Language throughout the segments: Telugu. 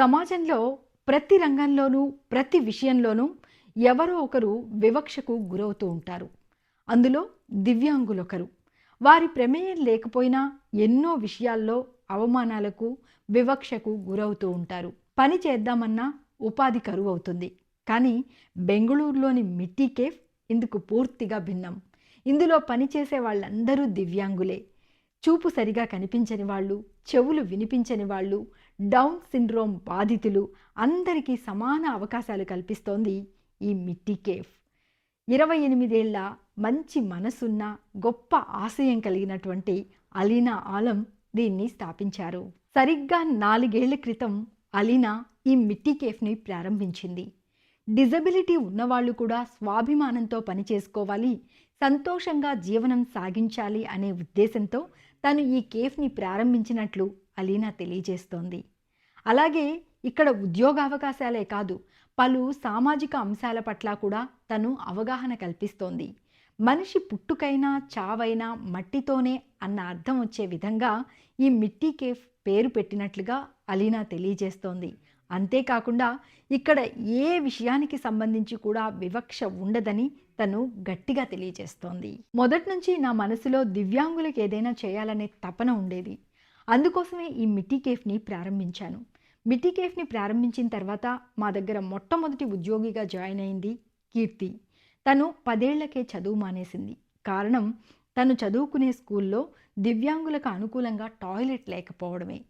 సమాజంలో ప్రతి రంగంలోనూ ప్రతి విషయంలోనూ ఎవరో ఒకరు వివక్షకు గురవుతూ ఉంటారు. అందులో దివ్యాంగులొకరు. వారి ప్రమేయం లేకపోయినా ఎన్నో విషయాల్లో అవమానాలకు వివక్షకు గురవుతూ ఉంటారు. పని చేద్దామన్నా ఉపాధి కరువు అవుతుంది కానీ బెంగళూరులోని మిట్టీ కేఫ్ ఇందుకు పూర్తిగా భిన్నం. ఇందులో పనిచేసే వాళ్ళందరూ దివ్యాంగులే. చూపు సరిగా కనిపించని వాళ్ళు చెవులు వినిపించని వాళ్ళు డౌన్ సిండ్రోమ్ బాధితులు అందరికీ సమాన అవకాశాలు కల్పిస్తోంది ఈ మిట్టీ కేఫ్. ఇరవై ఎనిమిదేళ్ళ మంచి మనసున్న గొప్ప ఆశయం కలిగినటువంటి అలీనా ఆలం దీన్ని స్థాపించారు. సరిగ్గా నాలుగేళ్ళ క్రితం అలీనా ఈ మిట్టీ కేఫ్ని ప్రారంభించింది. డిజబిలిటీ ఉన్నవాళ్ళు కూడా స్వాభిమానంతో పనిచేసుకోవాలి సంతోషంగా జీవనం సాగించాలి అనే ఉద్దేశంతో తను ఈ కేఫ్ని ప్రారంభించినట్లు అలీనా తెలియజేస్తోంది. అలాగే ఇక్కడ ఉద్యోగావకాశాలే కాదు పలు సామాజిక అంశాల పట్ల కూడా తను అవగాహన కల్పిస్తోంది. మనిషి పుట్టుకైనా చావైనా మట్టితోనే అన్న అర్థం వచ్చే విధంగా ఈ మిట్టీ కేఫ్ పేరు పెట్టినట్లుగా అలీనా తెలియజేస్తోంది. అంతేకాకుండా ఇక్కడ ఏ విషయానికి సంబంధించి కూడా వివక్ష ఉండదని తను గట్టిగా తెలియజేస్తోంది. మొదటి నుంచి నా మనసులో దివ్యాంగులకు ఏదైనా చేయాలనే తపన ఉండేది. అందుకోసమే ఈ మిట్టి కేఫ్ని ప్రారంభించాను. మిట్టి కేఫ్ని ప్రారంభించిన తర్వాత మా దగ్గర మొట్టమొదటి ఉద్యోగిగా జాయిన్ అయింది కీర్తి. తను పదేళ్ళకే చదువు మానేసింది. కారణం తను చదువుకునే స్కూల్లో దివ్యాంగులకు అనుకూలంగా టాయిలెట్ లేకపోవడమే.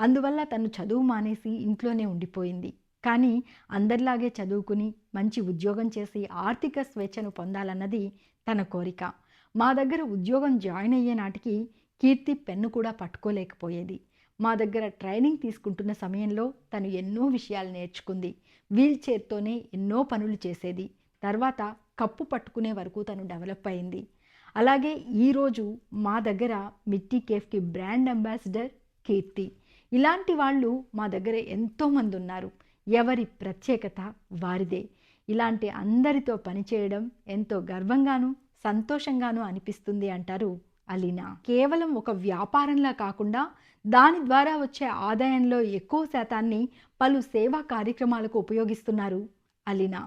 అందువల్ల తను చదువు మానేసి ఇంట్లోనే ఉండిపోయింది. కానీ అందరిలాగే చదువుకుని మంచి ఉద్యోగం చేసి ఆర్థిక స్వేచ్ఛను పొందాలన్నది తన కోరిక. మా దగ్గర ఉద్యోగం జాయిన్ అయ్యే నాటికి కీర్తి పెన్ను కూడా పట్టుకోలేకపోయేది. మా దగ్గర ట్రైనింగ్ తీసుకుంటున్న సమయంలో తను ఎన్నో విషయాలు నేర్చుకుంది. వీల్ చైర్తోనే ఎన్నో పనులు చేసేది. తర్వాత కప్పు పట్టుకునే వరకు తను డెవలప్ అయింది. అలాగే ఈరోజు మా దగ్గర మిట్టి కేఫ్కి బ్రాండ్ అంబాసిడర్ కీర్తి. ఇలాంటి వాళ్ళు మా దగ్గర ఎంతోమంది ఉన్నారు. ఎవరి ప్రత్యేకత వారిదే. ఇలాంటి అందరితో పనిచేయడం ఎంతో గర్వంగాను సంతోషంగాను అనిపిస్తుంది అంటారు అలీనా. కేవలం ఒక వ్యాపారంలా కాకుండా దాని ద్వారా వచ్చే ఆదాయంలో ఎక్కువ శాతాన్ని పలు సేవా కార్యక్రమాలకు ఉపయోగిస్తున్నారు అలీనా.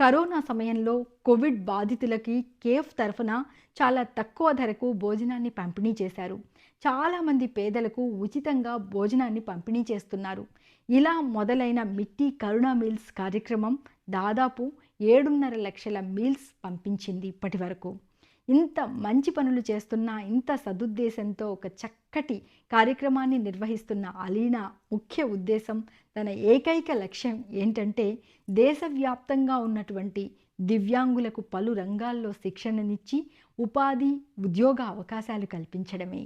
కరోనా సమయంలో కోవిడ్ బాధితులకి కేఫ్ తరఫున చాలా తక్కువ ధరకు భోజనాన్ని పంపిణీ చేశారు. చాలామంది పేదలకు ఉచితంగా భోజనాన్ని పంపిణీ చేస్తున్నారు. ఇలా మొదలైన మిట్టి కరుణా మీల్స్ కార్యక్రమం దాదాపు ఏడున్నర లక్షల మీల్స్ పంపించింది ఇప్పటి వరకు ఇంత మంచి పనులు చేస్తున్న ఇంత సదుద్దేశంతో ఒక చక్కటి కార్యక్రమాన్ని నిర్వహిస్తున్న అలీనా ముఖ్య ఉద్దేశం తన ఏకైక లక్ష్యం ఏంటంటే దేశవ్యాప్తంగా ఉన్నటువంటి దివ్యాంగులకు పలు రంగాల్లో శిక్షణనిచ్చి ఉపాధి ఉద్యోగ అవకాశాలు కల్పించడమే.